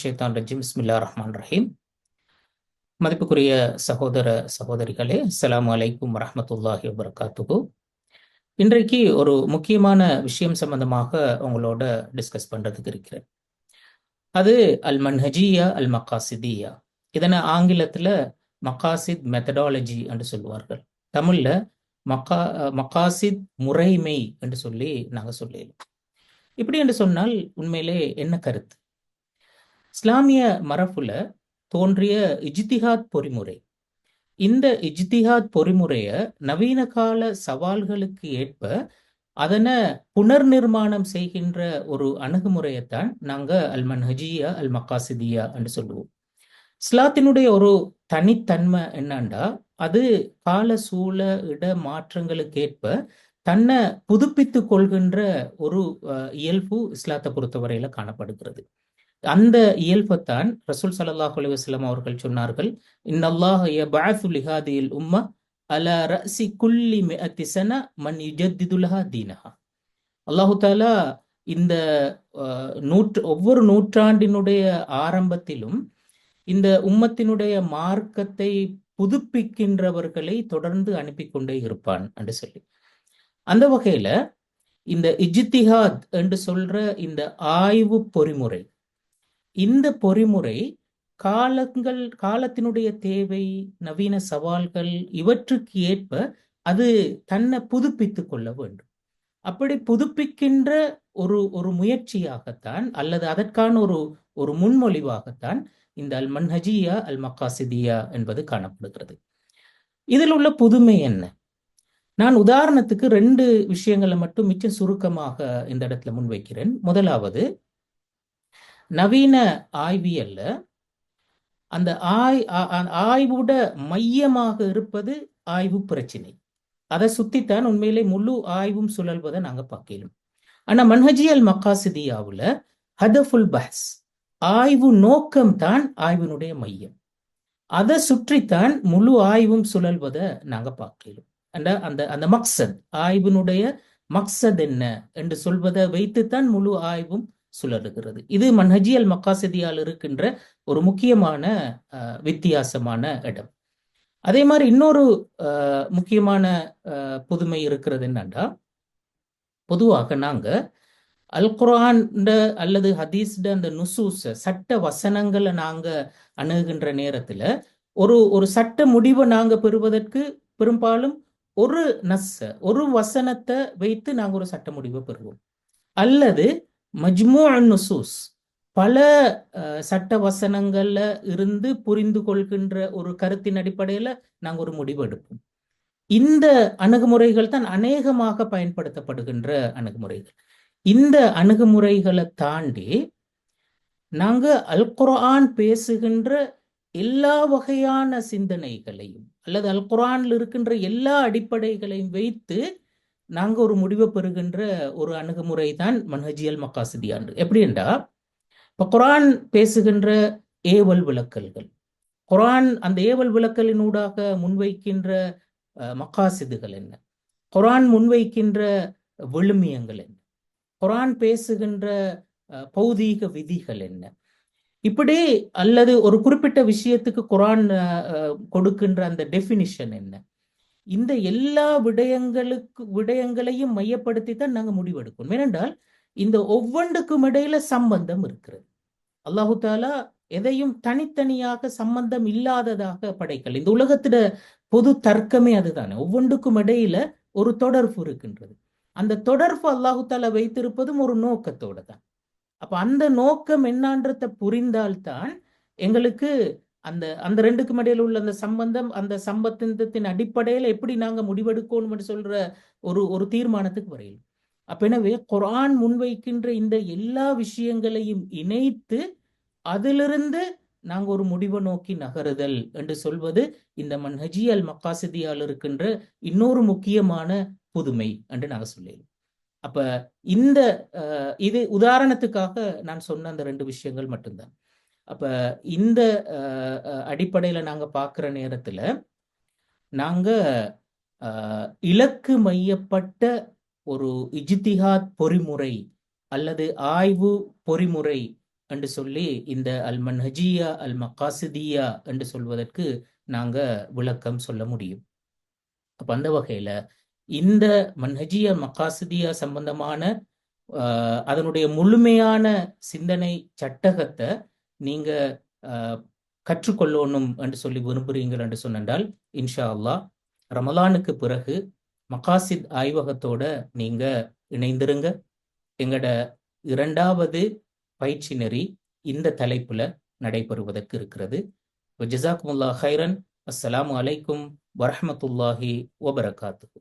ஷேத்தான் ரஜிம். பிஸ்மில்லா ரஹ்மான் ரஹீம். மதிப்புக்குரிய சகோதர சகோதரிகளே அஸ்ஸலாமு அலைக்கும் வரஹமத்துல்லாஹி வபர்காத்துகு இன்றைக்கு ஒரு முக்கியமான விஷயம் சம்பந்தமாக உங்களோட டிஸ்கஸ் பண்றதுக்கு இருக்கிறேன். அது அல் மன்ஹஜியா அல் மக்காசிதியா இதனை ஆங்கிலத்துல மக்காசித் மெத்தடாலஜி என்று சொல்லுவார்கள். தமிழ்ல மக்கா மக்காசித் முறைமை என்று சொல்லி நாங்க சொல்லிடலாம் இப்படி என்று சொன்னால் உண்மையிலே என்ன கருத்து? இஸ்லாமிய மரபுல தோன்றிய இஜ்திஹாத் பொறிமுறை. இந்த இஜ்திஹாத் பொறிமுறையை நவீன கால சவால்களுக்கு ஏற்ப அதனை புனர் நிர்மாணம் செய்கின்ற ஒரு அணுகுமுறையைத்தான் நாங்கள் அல் மன்ஹஜியா அல் மக்காசிதியா என்று சொல்லுவோம். இஸ்லாத்தினுடைய ஒரு தனித்தன்மை என்னண்டா அது கால சூழ இட மாற்றங்களுக்கு ஏற்ப தன்னை புதுப்பித்து கொள்கின்ற ஒரு இயல்பு இஸ்லாத்தை பொறுத்தவரையில காணப்படுகிறது. அந்த இயல்பைத்தான் ரசூல் சல்லாஹ் அலுவலம் அவர்கள் சொன்னார்கள். இன்னல்லாஹ் லிஹாதியில் உம்மா அல ரசி குல்லி மிஅத்திசன மன் யுஜத்திதுலஹா தீனஹா. அல்லாஹு தாலா இந்த நூற்று ஒவ்வொரு நூற்றாண்டினுடைய ஆரம்பத்திலும் இந்த உம்மத்தினுடைய மார்க்கத்தை புதுப்பிக்கின்றவர்களை தொடர்ந்து அனுப்பி கொண்டே இருப்பான் என்று சொல்லி. அந்த வகையில இந்த இஜித்திஹாத் என்று சொல்ற இந்த ஆய்வு பொறிமுறை இந்த பொறிமுறை காலங்கள் காலத்தினுடைய தேவை நவீன சவால்கள் இவற்றுக்கு ஏற்ப அது தன்னை புதுப்பித்து கொள்ள வேண்டும். அப்படி புதுப்பிக்கின்ற ஒரு ஒரு முயற்சியாகத்தான் அல்லது அதற்கான ஒரு ஒரு முன்மொழிவாகத்தான் இந்த அல் மன்ஹஜியா அல் மக்காசிதியா என்பது காணப்படுகிறது. இதில் உள்ள புதுமை என்ன? நான் உதாரணத்துக்கு ரெண்டு விஷயங்களை மட்டும் மிச்சம் சுருக்கமாக இந்த இடத்துல முன்வைக்கிறேன். முதலாவது நவீன ஆய்வியல்ல அந்த ஆய் ஆய்வோட மையமாக இருப்பது ஆய்வு பிரச்சினை. அதை சுத்தித்தான் உண்மையிலே முழு ஆய்வும் சுழல்வதை நாங்கள் பார்க்கலாம். ஆனா மன்ஹஜியல் மக்காசிதியாவில் ஹதஃபுல் பஹஸ் ஆய்வு நோக்கம் தான் ஆய்வினுடைய மையம். அதை சுற்றித்தான் முழு ஆய்வும் சுழல்வதை நாங்கள் பார்க்கலாம். அந்த அந்த அந்த மக்சத் ஆய்வினுடைய மக்சத் என்ன என்று சொல்வதை வைத்துத்தான் முழு ஆய்வும் சுழறுகிறது. இது மன்ஹஜியல் மக்காசதியால் இருக்கின்ற ஒரு முக்கியமான வித்தியாசமான இடம். அதே மாதிரி இன்னொரு முக்கியமான புதுமை இருக்கிறது என்னண்டா? பொதுவாக நாங்க அல் குரான் அல்லது ஹதீஸ்ட அந்த நுசூஸ் சட்ட வசனங்களை நாங்க அணுகுகின்ற நேரத்துல ஒரு ஒரு சட்ட முடிவை நாங்க பெறுவதற்கு பெரும்பாலும் ஒரு நஸ்ஸ ஒரு வசனத்தை வைத்து நாங்க ஒரு சட்ட முடிவை பெறுவோம். அல்லது மஜ்மூ நுசூஸ். பல சட்ட வசனங்கள்ல இருந்து புரிந்து கொள்கின்ற ஒரு கருத்தின் அடிப்படையில நாங்க ஒரு முடிவு எடுப்போம். இந்த அணுகுமுறைகள் தான் அநேகமாக பயன்படுத்தப்படுகின்ற அணுகுமுறைகள். இந்த அணுகுமுறைகளை தாண்டி நாங்க அல் குரான் பேசுகின்ற எல்லா வகையான சிந்தனைகளையும் அல்லது அல் குரான்ல இருக்கின்ற எல்லா அடிப்படைகளையும் வைத்து நாங்க ஒரு முடிவை பெறுகின்ற ஒரு அணுகுமுறை தான் மன்ஹஜியல் மக்காசிதியாண்டு எப்படி என்றா இப்போ குரான் பேசுகின்ற ஏவல் விளக்கல்கள். குரான் அந்த ஏவல் விளக்கலினூடாக முன்வைக்கின்ற மக்காசிதுகள் என்ன? குரான் முன்வைக்கின்ற விழுமியங்கள் என்ன? குரான் பேசுகின்ற பௌதீக விதிகள் என்ன? இப்படி அல்லது ஒரு குறிப்பிட்ட விஷயத்துக்கு குரான் கொடுக்கின்ற அந்த டெஃபினிஷன் என்ன? இந்த எல்லா விடயங்களுக்கு விடயங்களையும் மையப்படுத்தி தான் நாங்கள் முடிவெடுக்கணும். ஏனென்றால் இந்த ஒவ்வொன்றுக்கும் இடையில சம்பந்தம் இருக்கிறது. அல்லாஹு தாலா எதையும் தனித்தனியாக சம்பந்தம் இல்லாததாக படைக்கல். இந்த உலகத்திட பொது தர்க்கமே அதுதானே. ஒவ்வொன்றுக்கும் இடையில ஒரு தொடர்பு இருக்கின்றது. அந்த தொடர்பு அல்லாஹு தாலா வைத்திருப்பதும் ஒரு நோக்கத்தோட தான். அப்ப அந்த நோக்கம் என்னான்றத புரிந்தால்தான் எங்களுக்கு அந்த அந்த ரெண்டுக்கும் இடையில உள்ள அந்த சம்பந்தம் அந்த சம்பந்தத்தின் அடிப்படையில எப்படி நாங்க முடிவெடுக்கணும் சொல்ற ஒரு ஒரு தீர்மானத்துக்கு வரையில். அப்ப எனவே குரான் முன்வைக்கின்ற இந்த எல்லா விஷயங்களையும் இணைத்து அதிலிருந்து நாங்க ஒரு முடிவை நோக்கி நகருதல் என்று சொல்வது இந்த மன்ஹஜி அல் மக்காசிதியால் இருக்கின்ற இன்னொரு முக்கியமான புதுமை என்று நாங்க சொல்லிடுவோம் அப்ப இந்த இது உதாரணத்துக்காக நான் சொன்ன அந்த ரெண்டு விஷயங்கள் மட்டும்தான். அப்ப இந்த அடிப்படையில நாங்க பார்க்குற நேரத்துல நாங்க இலக்கு மையப்பட்ட ஒரு இஜித்திஹாத் பொறிமுறை அல்லது ஆய்வு பொறிமுறை என்று சொல்லி இந்த அல் மன்ஹஜியா அல் மகாசிதியா என்று சொல்வதற்கு நாங்க விளக்கம் சொல்ல முடியும். அப்ப அந்த வகையில இந்த மன்ஹஜியா மகாசிதியா சம்பந்தமான ஆஹ், அதனுடைய முழுமையான சிந்தனை சட்டகத்தை நீங்க கற்றுக்கொள்ளணும் என்று சொல்லி விரும்புறீங்கள் என்று சொன்னால் இன்ஷா அல்லாஹ் ரமலானுக்கு பிறகு மகாசித் ஆய்வகத்தோட நீங்க இணைந்திருங்க. எங்களோட இரண்டாவது பயிற்சி நெறி இந்த தலைப்புல நடைபெறுவதற்கு இருக்கிறது. ஜசாக்குமுல்லா ஹைரன் அஸ்ஸலாமு அலைக்கும் வரஹ்மத்துல்லாஹி வபரகாத்துஹு.